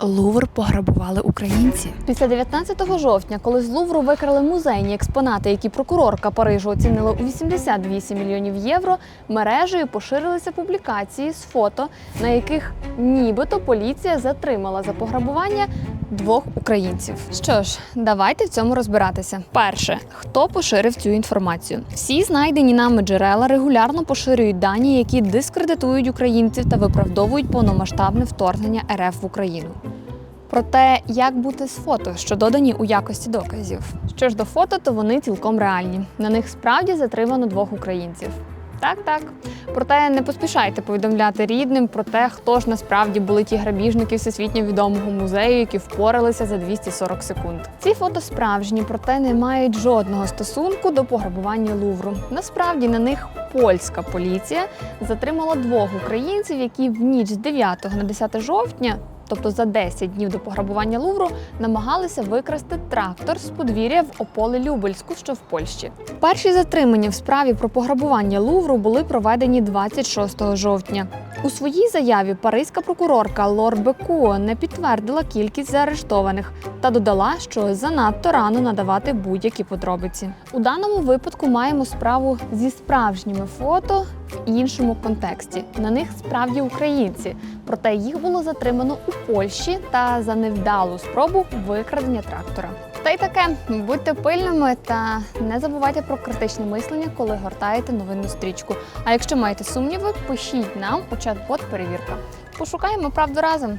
Лувр пограбували українці. Після 19 жовтня, коли з Лувру викрали музейні експонати, які прокурорка Парижу оцінила у 88 мільйонів євро, мережею поширилися публікації з фото, на яких нібито поліція затримала за пограбування двох українців. Що ж, давайте в цьому розбиратися. Перше, хто поширив цю інформацію? Всі знайдені нами джерела регулярно поширюють дані, які дискредитують українців та виправдовують повномасштабне вторгнення РФ в Україну. Про те, як бути з фото, що додані у якості доказів. Що ж до фото, то вони цілком реальні. На них справді затримано двох українців. Так, так. Проте не поспішайте повідомляти рідним про те, хто ж насправді були ті грабіжники всесвітньо відомого музею, які впоралися за 240 секунд. Ці фото справжні, проте не мають жодного стосунку до пограбування Лувру. Насправді на них польська поліція затримала двох українців, які в ніч з 9 на 10 жовтня тобто за 10 днів до пограбування Лувру, намагалися викрасти трактор з подвір'я в Ополе Любельську, що в Польщі. Перші затримання в справі про пограбування Лувру були проведені 26 жовтня. У своїй заяві паризька прокурорка Лор Бекуо не підтвердила кількість заарештованих та додала, що занадто рано надавати будь-які подробиці. У даному випадку маємо справу зі справжніми фото іншому контексті. На них справді українці, проте їх було затримано у Польщі та за невдалу спробу викрадення трактора. Та й таке, будьте пильними та не забувайте про критичне мислення, коли гортаєте новинну стрічку. А якщо маєте сумніви, пишіть нам у чат-бот перевірка. Пошукаємо правду разом.